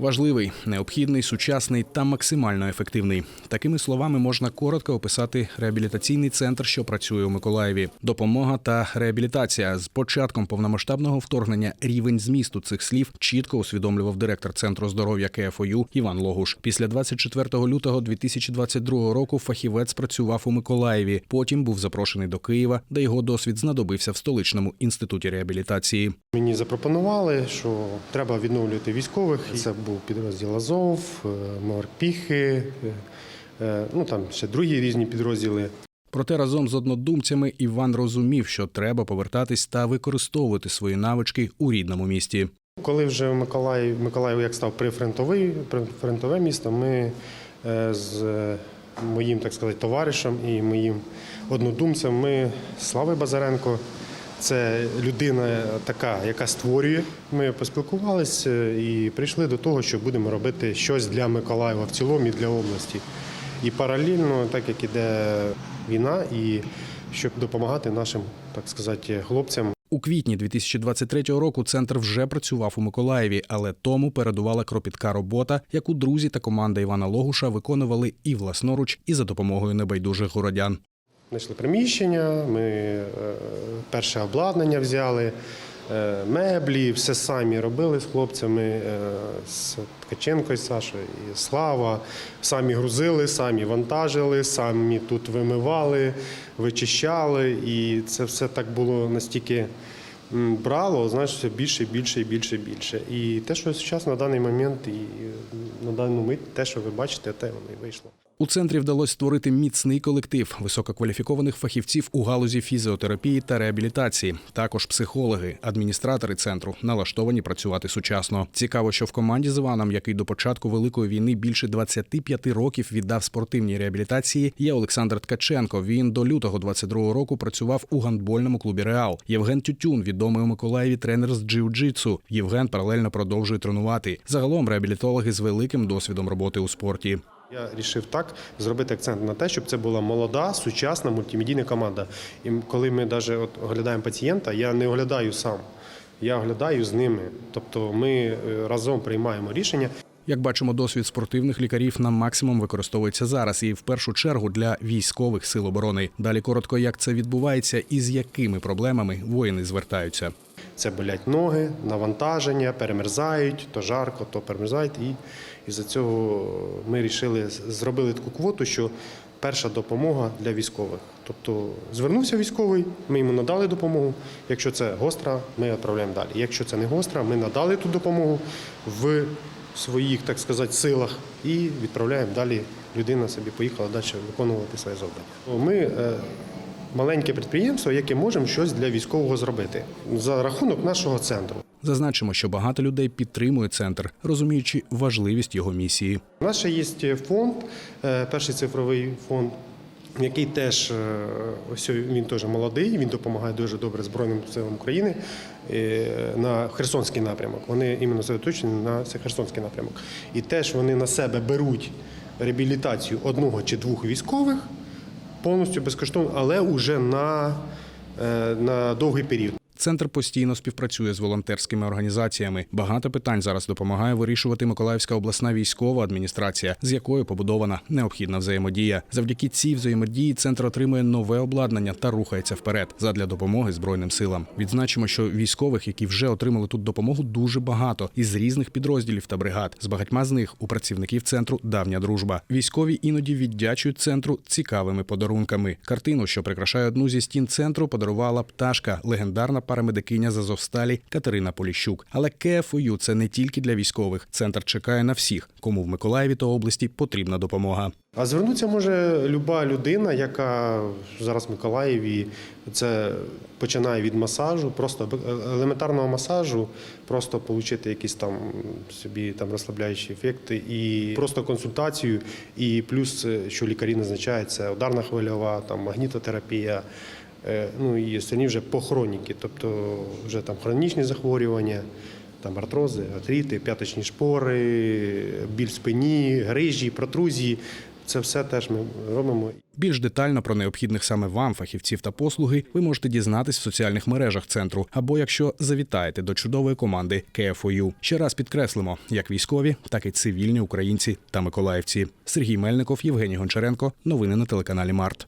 Важливий, необхідний, сучасний та максимально ефективний. Такими словами можна коротко описати реабілітаційний центр, що працює у Миколаєві. Допомога та реабілітація з початком повномасштабного вторгнення рівень змісту цих слів чітко усвідомлював директор центру здоров'я КФОЮ Іван Логуш. Після 24 лютого 2022 року фахівець працював у Миколаєві. Потім був запрошений до Києва, де його досвід знадобився в столичному інституті реабілітації. Мені запропонували, що треба відновлювати військових. Це був підрозділ Азов, е, морпіхи, е, е, ну там ще другі різні підрозділи. Проте разом з однодумцями Іван розумів, що треба повертатись та використовувати свої навички у рідному місті. Коли вже Миколаїв, Миколаїв як став прифронтовий, прифронтове місто, ми з моїм, так сказати, товаришем і моїм однодумцем, ми Слави Базаренко. Це людина така, яка створює. Ми поспілкувалися і прийшли до того, що будемо робити щось для Миколаєва в цілому і для області. І паралельно, так як іде війна, і щоб допомагати нашим, так сказати, хлопцям У квітні 2023 року центр вже працював у Миколаєві, але тому передувала кропітка робота, яку друзі та команда Івана Логуша виконували і власноруч, і за допомогою небайдужих городян. Знайшли приміщення, ми е, перше обладнання взяли, е, меблі, все самі робили з хлопцями, е, з Ткаченко, з Сашою, і Слава. Самі грузили, самі вантажили, самі тут вимивали, вичищали. І це все так було настільки брало, знаєш, все більше, більше і більше, більше. І те, що зараз на даний момент, і на дану мить, те, що ви бачите, те воно і вийшло. У центрі вдалося створити міцний колектив висококваліфікованих фахівців у галузі фізіотерапії та реабілітації. Також психологи, адміністратори центру налаштовані працювати сучасно. Цікаво, що в команді з Іваном, який до початку великої війни більше 25 років віддав спортивній реабілітації, є Олександр Ткаченко. Він до лютого 22 року працював у гандбольному клубі Реал. Євген Тютюн, відомий у Миколаєві тренер з джиу-джитсу. Євген паралельно продовжує тренувати. Загалом реабілітологи з великим досвідом роботи у спорті. Я вирішив так зробити акцент на те, щоб це була молода, сучасна мультимедійна команда. І коли ми навіть от оглядаємо пацієнта, я не оглядаю сам, я оглядаю з ними. Тобто ми е, разом приймаємо рішення. Як бачимо, досвід спортивних лікарів на максимум використовується зараз і в першу чергу для військових сил оборони. Далі коротко, як це відбувається і з якими проблемами воїни звертаються. Це болять ноги, навантаження, перемерзають, то жарко, то перемерзають. І із-за цього ми вирішили, зробили таку квоту, що перша допомога для військових. Тобто звернувся військовий, ми йому надали допомогу. Якщо це гостра, ми відправляємо далі. Якщо це не гостра, ми надали ту допомогу в своїх, так сказати, силах і відправляємо далі. Людина собі поїхала далі виконувати своє завдання. Ми е, маленьке підприємство, яке можемо щось для військового зробити за рахунок нашого центру. Зазначимо, що багато людей підтримує центр, розуміючи важливість його місії. У нас ще є фонд, е, перший цифровий фонд. Який теж е, ось він теж молодий, він допомагає дуже добре Збройним силам України е, на Херсонський напрямок. Вони іменно заточені на Херсонський напрямок. І теж вони на себе беруть реабілітацію одного чи двох військових повністю безкоштовно, але вже на, е, на довгий період. Центр постійно співпрацює з волонтерськими організаціями. Багато питань зараз допомагає вирішувати Миколаївська обласна військова адміністрація, з якою побудована необхідна взаємодія. Завдяки цій взаємодії центр отримує нове обладнання та рухається вперед задля допомоги збройним силам. Відзначимо, що військових, які вже отримали тут допомогу, дуже багато із різних підрозділів та бригад. З багатьма з них у працівників центру давня дружба. Військові іноді віддячують центру цікавими подарунками. Картину, що прикрашає одну зі стін центру, подарувала пташка, легендарна парамедикиня з Азовсталі Катерина Поліщук. Але КФУ – це не тільки для військових. Центр чекає на всіх, кому в Миколаєві та області потрібна допомога. А звернутися може люба людина, яка зараз в Миколаєві це починає від масажу, просто елементарного масажу, просто отримати якісь там собі там розслабляючі ефекти і просто консультацію. І плюс, що лікарі назначають, це ударна хвильова, там магнітотерапія. Е, Ну і остальні вже по хроніки, тобто вже там хронічні захворювання. Там артрози, артрити, п'яточні шпори, біль в спині, грижі, протрузії. Це все теж ми робимо. Більш детально про необхідних саме вам фахівців та послуги ви можете дізнатись в соціальних мережах центру або якщо завітаєте до чудової команди КФОЮ. Ще раз підкреслимо, як військові, так і цивільні українці та миколаївці. Сергій Мельников, Євгеній Гончаренко. Новини на телеканалі Март.